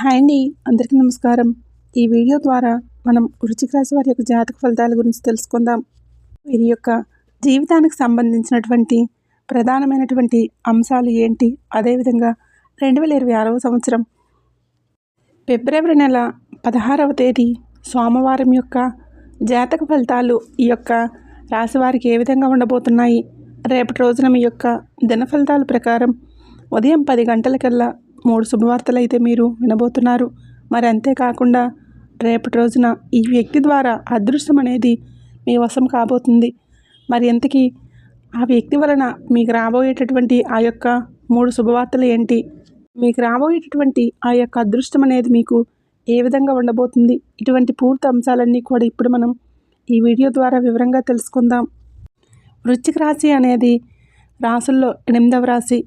Hi అండి అందరికీ నమస్కారం. ఈ వీడియో ద్వారా మనం వృశ్చిక రాశి వారి యొక్క జాతక ఫలితాల గురించి తెలుసుకుందాం. వీరి యొక్క జీవితానికి సంబంధించినటువంటి ప్రధానమైనటువంటి అంశాలు ఏంటి? అదేవిధంగా రెండు వేల ఇరవై ఆరవ సంవత్సరం ఫిబ్రవరి నెల పదహారవ తేదీ సోమవారం యొక్క జాతక ఫలితాలు ఈ యొక్క రాశి వారికి ఏ విధంగా ఉండబోతున్నాయి? రేపటి రోజున మీ యొక్క దిన ఫలితాల ప్రకారం ఉదయం పది గంటలకల్లా మూడు శుభవార్తలు అయితే మీరు వినబోతున్నారు. మరి అంతేకాకుండా రేపటి రోజున ఈ వ్యక్తి ద్వారా అదృష్టం అనేది మీ వశం కాబోతుంది. మరి ఎంతకీ ఆ వ్యక్తి వలన మీకు రాబోయేటటువంటి ఆ యొక్క మూడు శుభవార్తలు ఏంటి? మీకు రాబోయేటటువంటి ఆ యొక్క అదృష్టం అనేది మీకు ఏ విధంగా ఉండబోతుంది? ఇటువంటి పూర్తి అంశాలన్నీ కూడా ఇప్పుడు మనం ఈ వీడియో ద్వారా వివరంగా తెలుసుకుందాం. వృశ్చిక రాశి అనేది రాసుల్లో ఎనిమిదవ రాశి.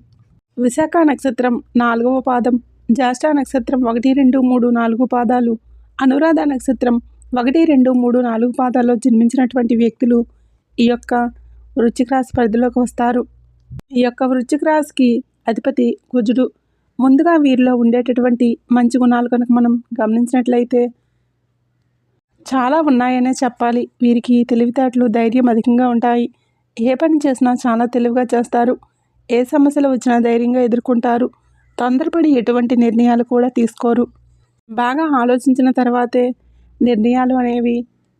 విశాఖ నక్షత్రం నాలుగవ పాదం జ్యేష్ఠ నక్షత్రం ఒకటి రెండు మూడు నాలుగు పాదాలు అనురాధ నక్షత్రం ఒకటి రెండు మూడు నాలుగు పాదాల్లో జన్మించినటువంటి వ్యక్తులు ఈ యొక్క వృశ్చిక రాశి పరిధిలోకి వస్తారు. ఈ యొక్క వృశ్చిక రాశికి అధిపతి కుజుడు. ముందుగా వీరిలో ఉండేటటువంటి మంచి గుణాలు కనుక మనం గమనించినట్లయితే చాలా ఉన్నాయనే చెప్పాలి. వీరికి తెలివితేటలు ధైర్యం అధికంగా ఉంటాయి. ఏ పని చేసినా చాలా తెలివిగా చేస్తారు. ఏ సమస్యలు వచ్చినా ధైర్యంగా ఎదుర్కొంటారు. తొందరపడి ఎటువంటి నిర్ణయాలు కూడా తీసుకోరు. బాగా ఆలోచించిన తర్వాతే నిర్ణయాలు అనేవి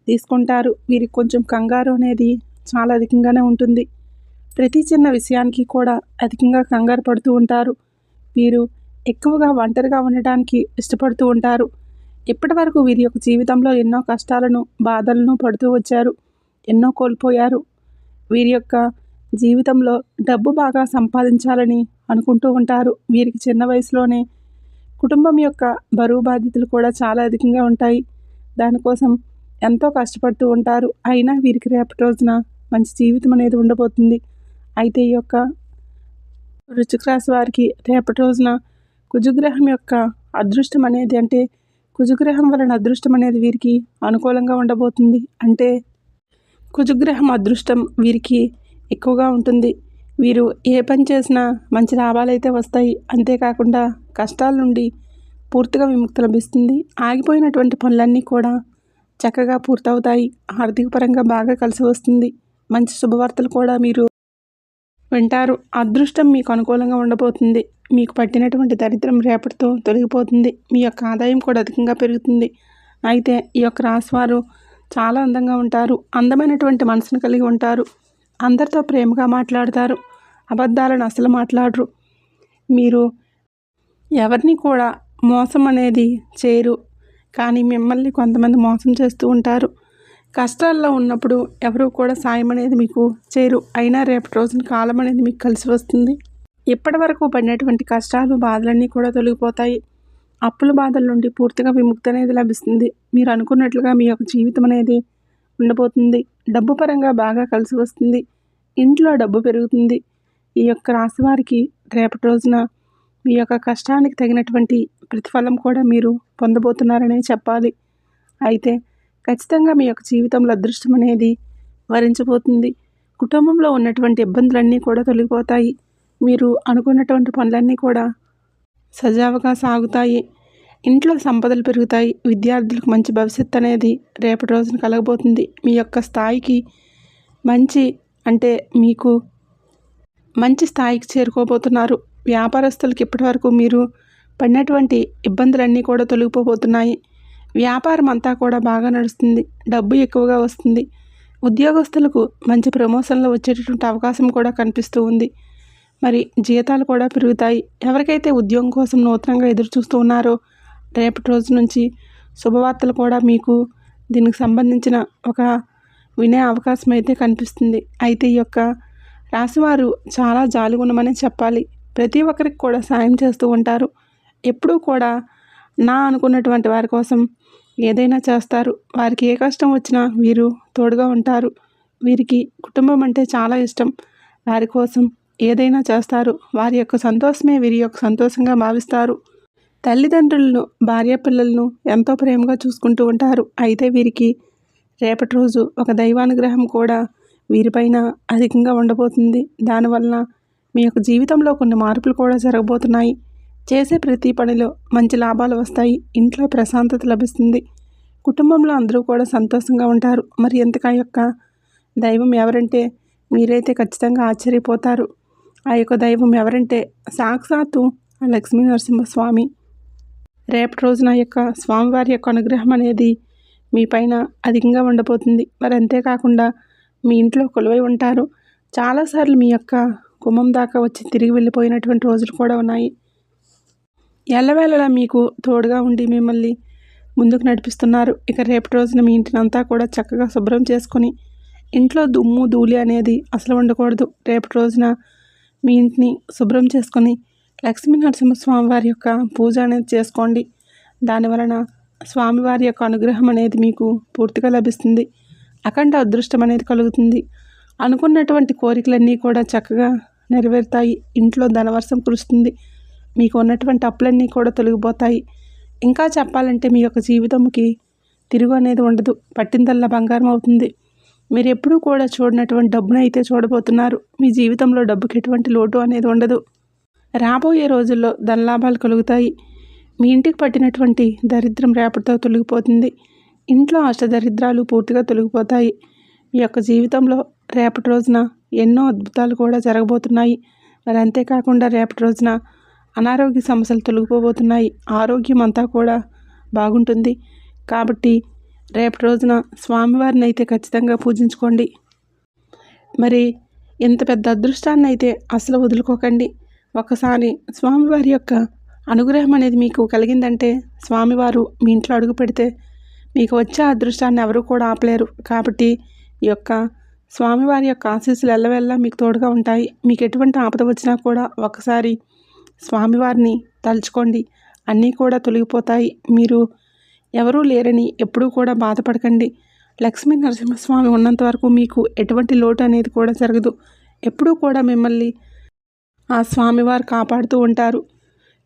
తీసుకుంటారు. వీరికి కొంచెం కంగారు అనేది చాలా అధికంగానే ఉంటుంది. ప్రతి చిన్న విషయానికి కూడా అధికంగా కంగారు పడుతూ ఉంటారు. వీరు ఎక్కువగా ఒంటరిగా ఉండటానికి ఇష్టపడుతూ ఉంటారు. ఇప్పటి వరకు వీరి యొక్క జీవితంలో ఎన్నో కష్టాలను బాధలను పడుతూ వచ్చారు. ఎన్నో కోల్పోయారు. వీరి యొక్క జీవితంలో డబ్బు బాగా సంపాదించాలని అనుకుంటూ ఉంటారు. వీరికి చిన్న వయసులోనే కుటుంబం యొక్క బరువు బాధ్యతలు కూడా చాలా అధికంగా ఉంటాయి. దానికోసం ఎంతో కష్టపడుతూ ఉంటారు. అయినా వీరికి రేపటి రోజున మంచి జీవితం అనేది ఉండబోతుంది. అయితే ఈ యొక్క వృశ్చిక రాశి వారికి రేపటి రోజున కుజుగ్రహం యొక్క అదృష్టం అనేది అంటే కుజుగ్రహం వలన అదృష్టం అనేది వీరికి అనుకూలంగా ఉండబోతుంది. అంటే కుజుగ్రహం అదృష్టం వీరికి ఎక్కువగా ఉంటుంది. వీరు ఏ పని చేసినా మంచి లాభాలు అయితే వస్తాయి. అంతేకాకుండా కష్టాల నుండి పూర్తిగా విముక్తి లభిస్తుంది. ఆగిపోయినటువంటి పనులన్నీ కూడా చక్కగా పూర్తవుతాయి. ఆర్థిక పరంగా బాగా కలిసి వస్తుంది. మంచి శుభవార్తలు కూడా మీరు వింటారు. అదృష్టం మీకు అనుకూలంగా ఉండబోతుంది. మీకు పట్టినటువంటి దరిద్రం రేపటితో తొలగిపోతుంది. మీ యొక్క ఆదాయం కూడా అధికంగా పెరుగుతుంది. అయితే ఈ యొక్క రాశివారు చాలా అందంగా ఉంటారు. అందమైనటువంటి మనసును కలిగి ఉంటారు. అందరితో ప్రేమగా మాట్లాడతారు. అబద్ధాలను అసలు మాట్లాడరు. మీరు ఎవరిని కూడా మోసం అనేది చేయరు. కానీ మిమ్మల్ని కొంతమంది మోసం చేస్తూ ఉంటారు. కష్టాల్లో ఉన్నప్పుడు ఎవరు కూడా సాయం అనేది మీకు చేరు అయినా రేపటి రోజున కాలం అనేది మీకు కలిసి వస్తుంది. ఇప్పటి వరకు పడినటువంటి కష్టాలు బాధలన్నీ కూడా తొలగిపోతాయి. అప్పుల బాధల నుండి పూర్తిగా విముక్తి అనేది లభిస్తుంది. మీరు అనుకున్నట్లుగా మీ యొక్క జీవితం అనేది ఉండబోతుంది. డబ్బు పరంగా బాగా కలిసి వస్తుంది. ఇంట్లో డబ్బు పెరుగుతుంది. ఈ యొక్క రాశివారికి రేపటి రోజున మీ యొక్క కష్టానికి తగినటువంటి ప్రతిఫలం కూడా మీరు పొందబోతున్నారనే చెప్పాలి. అయితే ఖచ్చితంగా మీ యొక్క జీవితంలో అదృష్టం అనేది వరించబోతుంది. కుటుంబంలో ఉన్నటువంటి ఇబ్బందులన్నీ కూడా తొలగిపోతాయి. మీరు అనుకున్నటువంటి పనులన్నీ కూడా సజావుగా సాగుతాయి. ఇంట్లో సంపదలు పెరుగుతాయి. విద్యార్థులకు మంచి భవిష్యత్తు అనేది రేపటి రోజున కలగబోతుంది. మీ యొక్క స్థాయికి మంచి అంటే మీకు మంచి స్థాయికి చేరుకోబోతున్నారు. వ్యాపారస్తులకు ఇప్పటివరకు మీరు పడినటువంటి ఇబ్బందులన్నీ కూడా తొలగిపోబోతున్నాయి. వ్యాపారం అంతా కూడా బాగా నడుస్తుంది. డబ్బు ఎక్కువగా వస్తుంది. ఉద్యోగస్తులకు మంచి ప్రమోషన్లు వచ్చేటటువంటి అవకాశం కూడా కనిపిస్తూ ఉంది. మరి జీతాలు కూడా పెరుగుతాయి. ఎవరికైతే ఉద్యోగం కోసం నూతనంగా ఎదురు చూస్తూ ఉన్నారో రేపటి రోజు నుంచి శుభవార్తలు కూడా మీకు దీనికి సంబంధించిన ఒక వినే అవకాశం అయితే కనిపిస్తుంది. అయితే ఈ యొక్క రాశివారు చాలా జాలిగుణమని చెప్పాలి. ప్రతి ఒక్కరికి కూడా సాయం చేస్తూ ఉంటారు. ఎప్పుడూ కూడా నా అనుకున్నటువంటి వారి కోసం ఏదైనా చేస్తారు. వారికి ఏ కష్టం వచ్చినా వీరు తోడుగా ఉంటారు. వీరికి కుటుంబం అంటే చాలా ఇష్టం. వారి కోసం ఏదైనా చేస్తారు. వారి యొక్క సంతోషమే వీరి యొక్క సంతోషంగా భావిస్తారు. తల్లిదండ్రులను భార్య పిల్లలను ఎంతో ప్రేమగా చూసుకుంటూ ఉంటారు. అయితే వీరికి రేపటి రోజు ఒక దైవానుగ్రహం కూడా వీరిపైన అధికంగా ఉండబోతుంది. దానివలన మీ యొక్క జీవితంలో కొన్ని మార్పులు కూడా జరగబోతున్నాయి. చేసే ప్రతి పనిలో మంచి లాభాలు వస్తాయి. ఇంట్లో ప్రశాంతత లభిస్తుంది. కుటుంబంలో అందరూ కూడా సంతోషంగా ఉంటారు. మరి ఎంతకా యొక్క దైవం ఎవరంటే మీరైతే ఖచ్చితంగా ఆశ్చర్యపోతారు. ఆ యొక్క దైవం ఎవరంటే సాక్షాత్తు లక్ష్మీ నరసింహస్వామి. రేపటి రోజున యొక్క స్వామివారి యొక్క అనుగ్రహం అనేది మీ పైన అధికంగా ఉండబోతుంది. మరి అంతేకాకుండా మీ ఇంట్లో కొలువై ఉంటారు. చాలాసార్లు మీ యొక్క కుమం దాకా వచ్చి తిరిగి వెళ్ళిపోయినటువంటి రోజులు కూడా ఉన్నాయి. ఎల్లవేళలా మీకు తోడుగా ఉండి మిమ్మల్ని ముందుకు నడిపిస్తున్నారు. ఇక రేపటి రోజున మీ ఇంటిని అంతా కూడా చక్కగా శుభ్రం చేసుకొని ఇంట్లో దుమ్ము ధూళి అనేది అసలు ఉండకూడదు. రేపటి రోజున మీ ఇంటిని శుభ్రం చేసుకొని లక్ష్మీ నరసింహస్వామి వారి యొక్క పూజ అనేది చేసుకోండి. దాని వలన స్వామివారి యొక్క అనుగ్రహం అనేది మీకు పూర్తిగా లభిస్తుంది. అఖండ అదృష్టం అనేది కలుగుతుంది. అనుకున్నటువంటి కోరికలన్నీ కూడా చక్కగా నెరవేరుతాయి. ఇంట్లో ధనవర్షం కురుస్తుంది. మీకు ఉన్నటువంటి అప్పులన్నీ కూడా తొలగిపోతాయి. ఇంకా చెప్పాలంటే మీ యొక్క జీవితంకి తిరుగు అనేది ఉండదు. పట్టిందల్లా బంగారం అవుతుంది. మీరు ఎప్పుడూ కూడా చూడనటువంటి డబ్బును అయితే చూడబోతున్నారు. మీ జీవితంలో డబ్బుకి ఎటువంటి లోటు అనేది ఉండదు. రాబోయే రోజుల్లో ధనలాభాలు కలుగుతాయి. మీ ఇంటికి పట్టినటువంటి దరిద్రం రేపటితో తొలగిపోతుంది. ఇంట్లో అష్టదరిద్రాలు పూర్తిగా తొలగిపోతాయి. మీ యొక్క జీవితంలో రేపటి రోజున ఎన్నో అద్భుతాలు కూడా జరగబోతున్నాయి. మరి అంతేకాకుండా రేపటి రోజున అనారోగ్య సమస్యలు తొలగిపోబోతున్నాయి. ఆరోగ్యం అంతా కూడా బాగుంటుంది. కాబట్టి రేపటి రోజున స్వామివారిని అయితే ఖచ్చితంగా పూజించుకోండి. మరి ఇంత పెద్ద అదృష్టాన్ని అయితే అసలు వదులుకోకండి. ఒకసారి స్వామివారి యొక్క అనుగ్రహం అనేది మీకు కలిగిందంటే స్వామివారు మీ ఇంట్లో అడుగు పెడితే మీకు వచ్చే అదృష్టాన్ని ఎవరు కూడా ఆపలేరు. కాబట్టి ఈ యొక్క స్వామివారి యొక్క ఆశీస్సులు ఎల్లవెల్లా మీకు తోడుగా ఉంటాయి. మీకు ఎటువంటి ఆపద వచ్చినా కూడా ఒకసారి స్వామివారిని తలుచుకోండి. అన్నీ కూడా తొలగిపోతాయి. మీరు ఎవరూ లేరని ఎప్పుడూ కూడా బాధపడకండి. లక్ష్మీ నరసింహస్వామి ఉన్నంత వరకు మీకు ఎటువంటి లోటు అనేది కూడా జరగదు. ఎప్పుడూ కూడా మిమ్మల్ని ఆ స్వామివారు కాపాడుతూ ఉంటారు.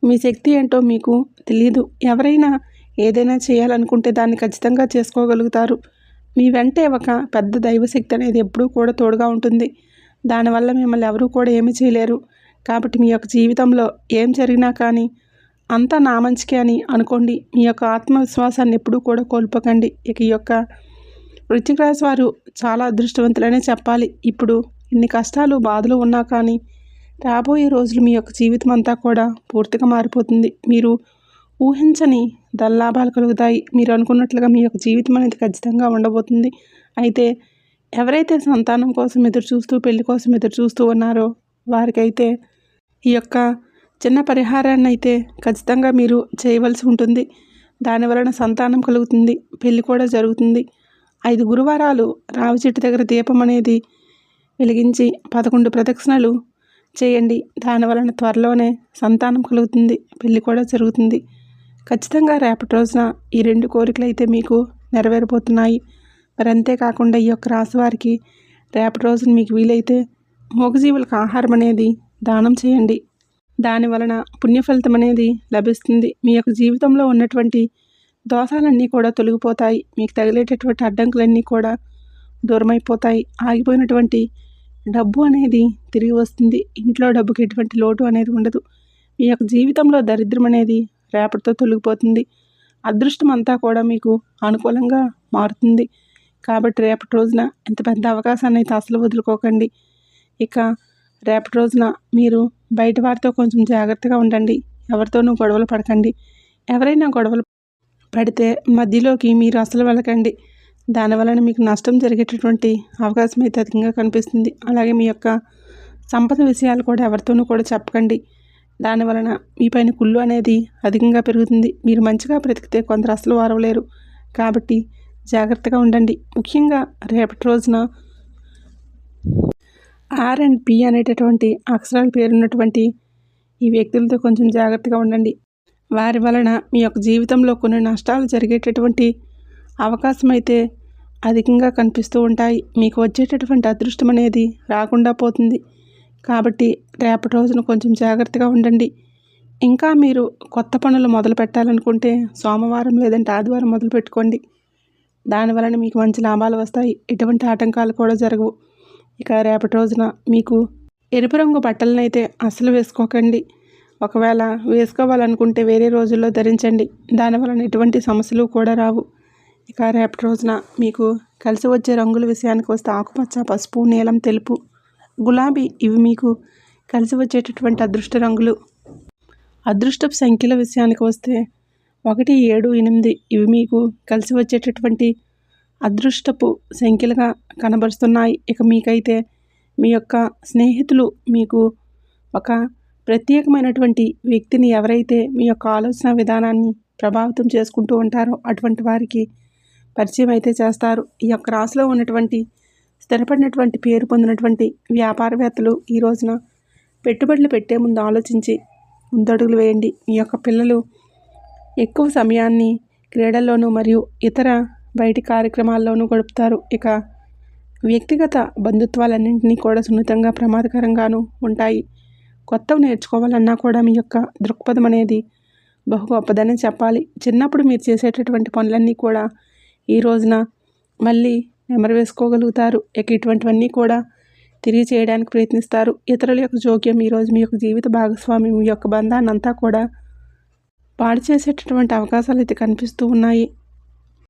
మీ శక్తి ఏంటో మీకు తెలియదు ఎవరైనా ఏదైనా చేయాలనుకుంటే దాన్ని ఖచ్చితంగా చేసుకోగలుగుతారు. మీ వెంటే ఒక పెద్ద దైవశక్తి అనేది ఎప్పుడూ కూడా తోడుగా ఉంటుంది. దానివల్ల మిమ్మల్ని ఎవరూ కూడా ఏమీ చేయలేరు. కాబట్టి మీ యొక్క జీవితంలో ఏం జరిగినా కానీ అంతా నా మంచికే అని అనుకోండి. మీ యొక్క ఆత్మవిశ్వాసాన్ని ఎప్పుడూ కూడా కోల్పోకండి. ఇక ఈ యొక్క వృశ్చిక రాశి వారు చాలా అదృష్టవంతులనే చెప్పాలి. ఇప్పుడు ఇన్ని కష్టాలు బాధలు ఉన్నా కానీ రాబోయే రోజులు మీ యొక్క జీవితం అంతా కూడా పూర్తిగా మారిపోతుంది. మీరు ఊహించని దల్లాభాలు కలుగుతాయి. మీరు అనుకున్నట్లుగా మీ యొక్క జీవితం అనేది ఖచ్చితంగా ఉండబోతుంది. అయితే ఎవరైతే సంతానం కోసం ఎదురు చూస్తూ పెళ్ళి కోసం ఎదురు చూస్తూ ఉన్నారో వారికైతే ఈ యొక్క చిన్న పరిహారాన్ని అయితే ఖచ్చితంగా మీరు చేయవలసి ఉంటుంది. దాని వలన సంతానం కలుగుతుంది. పెళ్ళి కూడా జరుగుతుంది. ఐదు గురువారాలు రావి చెట్టు దగ్గర దీపం అనేది వెలిగించి పదకొండు ప్రదక్షిణలు చేయండి. దాని వలన త్వరలోనే సంతానం కలుగుతుంది. పెళ్ళి కూడా జరుగుతుంది. ఖచ్చితంగా రేపటి రోజున ఈ రెండు కోరికలు అయితే మీకు నెరవేరిపోతున్నాయి మరి అంతేకాకుండా ఈ యొక్క రాశివారికి రేపటి రోజున మీకు వీలైతే మూగజీవులకు ఆహారం అనేది దానం చేయండి. దాని వలన పుణ్య ఫలితం అనేది లభిస్తుంది. మీ యొక్క జీవితంలో ఉన్నటువంటి దోషాలన్నీ కూడా తొలగిపోతాయి. మీకు తగిలేటటువంటి అడ్డంకులన్నీ కూడా దూరమైపోతాయి. ఆగిపోయినటువంటి డబ్బు అనేది తిరిగి వస్తుంది. ఇంట్లో డబ్బుకి ఎటువంటి లోటు అనేది ఉండదు. మీ యొక్క జీవితంలో దరిద్రం అనేది రేపటితో తొలగిపోతుంది. అదృష్టం అంతా కూడా మీకు అనుకూలంగా మారుతుంది. కాబట్టి రేపటి రోజున ఎంత పెద్ద అవకాశాన్ని అయితే అసలు వదులుకోకండి. ఇక రేపటి రోజున మీరు బయట వారితో కొంచెం జాగ్రత్తగా ఉండండి. ఎవరితోనూ గొడవలు పడకండి. ఎవరైనా గొడవలు పడితే మధ్యలోకి మీరు అసలు వెళ్ళకండి. దానివలన మీకు నష్టం జరిగేటటువంటి అవకాశం అయితే అధికంగా కనిపిస్తుంది. అలాగే మీ యొక్క సంపద విషయాలు కూడా ఎవరితోనూ కూడా చెప్పకండి. దానివలన మీ పైన కుళ్ళు అనేది అధికంగా పెరుగుతుంది. మీరు మంచిగా బ్రతికితే కొందరు అసలు వారవలేరు. కాబట్టి జాగ్రత్తగా ఉండండి. ముఖ్యంగా రేపటి రోజున ఆర్ అండ్ పి అనేటటువంటి అక్షరాల పేరున్నటువంటి ఈ వ్యక్తులతో కొంచెం జాగ్రత్తగా ఉండండి. వారి వలన మీ యొక్క జీవితంలో కొన్ని నష్టాలు జరిగేటటువంటి అవకాశం అయితే అధికంగా కనిపిస్తూ ఉంటాయి. మీకు వచ్చేటటువంటి అదృష్టం అనేది రాకుండా పోతుంది. కాబట్టి రేపటి రోజున కొంచెం జాగ్రత్తగా ఉండండి. ఇంకా మీరు కొత్త పనులు మొదలు పెట్టాలనుకుంటే సోమవారం లేదంటే ఆదివారం మొదలు పెట్టుకోండి. దానివలన మీకు మంచి లాభాలు వస్తాయి. ఎటువంటి ఆటంకాలు కూడా జరగవు. ఇక రేపటి రోజున మీకు ఎరుపు రంగు బట్టలనైతే అసలు అస్సలు వేసుకోకండి. ఒకవేళ వేసుకోవాలనుకుంటే వేరే రోజుల్లో ధరించండి. దానివలన ఎటువంటి సమస్యలు కూడా రావు. ఇక రేపటి రోజున మీకు కలిసి వచ్చే రంగుల విషయానికి వస్తే ఆకుపచ్చ పసుపు నీలం తెలుపు గులాబీ ఇవి మీకు కలిసి వచ్చేటటువంటి అదృష్ట రంగులు. అదృష్టపు సంఖ్యల విషయానికి వస్తే ఒకటి ఏడు ఎనిమిది ఇవి మీకు కలిసి వచ్చేటటువంటి అదృష్టపు సంఖ్యలుగా కనబరుస్తున్నాయి. ఇక మీకైతే మీ యొక్క స్నేహితులు మీకు ఒక ప్రత్యేకమైనటువంటి వ్యక్తిని ఎవరైతే మీ యొక్క ఆలోచన విధానాన్ని ప్రభావితం చేసుకుంటూ ఉంటారో అటువంటి వారికి పరిచయం అయితే చేస్తారు. ఈ యొక్క రాశిలో ఉన్నటువంటి స్థిరపడినటువంటి పేరు పొందినటువంటి వ్యాపారవేత్తలు ఈ రోజున పెట్టుబడులు పెట్టే ముందు ఆలోచించి ముందడుగులు వేయండి. మీ యొక్క పిల్లలు ఎక్కువ సమయాన్ని క్రీడల్లోనూ మరియు ఇతర బయటి కార్యక్రమాల్లోనూ గడుపుతారు. ఇక వ్యక్తిగత బంధుత్వాలన్నింటినీ కూడా సున్నితంగా ప్రమాదకరంగాను ఉంటాయి. కొత్తవి నేర్చుకోవాలన్నా కూడా మీ యొక్క దృక్పథం అనేది బహు గొప్పదని చెప్పాలి. చిన్నప్పుడు మీరు చేసేటటువంటి పనులన్నీ కూడా ఈ రోజున మళ్ళీ నెమరు వేసుకోగలుగుతారు. ఇక ఇటువంటివన్నీ కూడా తిరిగి చేయడానికి ప్రయత్నిస్తారు. ఇతరుల యొక్క జోక్యం ఈరోజు మీ యొక్క జీవిత భాగస్వామి మీ యొక్క బంధాన్ని అంతా కూడా పాడు చేసేటటువంటి అవకాశాలు అయితే కనిపిస్తూ ఉన్నాయి.